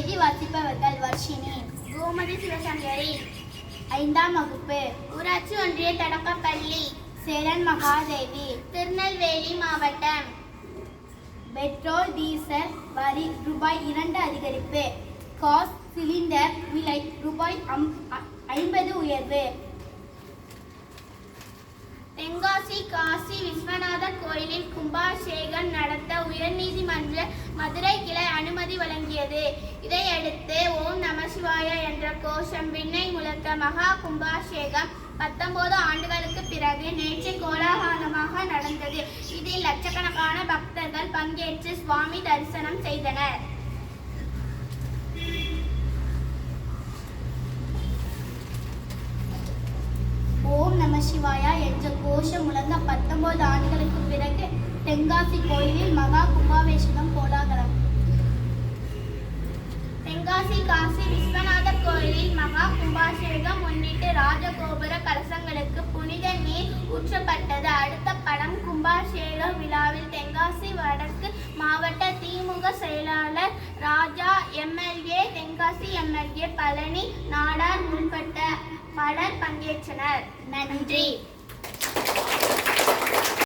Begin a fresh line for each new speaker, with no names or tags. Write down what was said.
செய்தி வாசிப்பவர்கள் வர்ஷினி
கோமதி சிவசங்கரி
ஐந்தாம் வகுப்பு
ஊராட்சி ஒன்றிய தொடக்கப்பள்ளி
சேரன் மகாதேவி
திருநெல்வேலி மாவட்டம்
பெட்ரோல் டீசல் வரி ரூபாய் இரண்டு அதிகரிப்பு காஸ் சிலிண்டர் விலை ரூபாய் ஐம்பது உயர்வு
தென்காசி காசி விஸ்வநாதர் கோயிலில் கும்பாபிஷேகம் நடத்த உயர்நீதிமன்ற மதுரை வழங்கியது இதையடுத்து ஓம் நம நமசிவாய என்ற கோஷம் விண்ணை முழக்க மகா கும்பாஷேகம் பத்தொன்பது ஆண்டுகளுக்கு பிறகு நேற்று கோலாகலமாக நடந்தது. இதில் லட்சக்கணக்கான பக்தர்கள் பங்கேற்று சுவாமி தரிசனம் செய்தனர்.
ஓம் நம சிவாயா என்ற கோஷம் முழங்க பத்தொன்பது ஆண்டுகளுக்கு பிறகு தென்காசி கோயிலில் மகா கும்பாபிஷேகம்
தென்காசி காசி விஸ்வநாதர் கோயிலில் மகா கும்பாபிஷேகம் முன்னிட்டு ராஜகோபுர கலசங்களுக்கு புனித நீர் ஊற்றப்பட்டது. அடுத்த படம் கும்பாபிஷேக விழாவில் தென்காசி வடக்கு மாவட்ட திமுக செயலாளர் ராஜா எம்எல்ஏ தென்காசி எம்எல்ஏ பழனி நாடார் உள்பட்ட பலர் பங்கேற்றனர். நன்றி.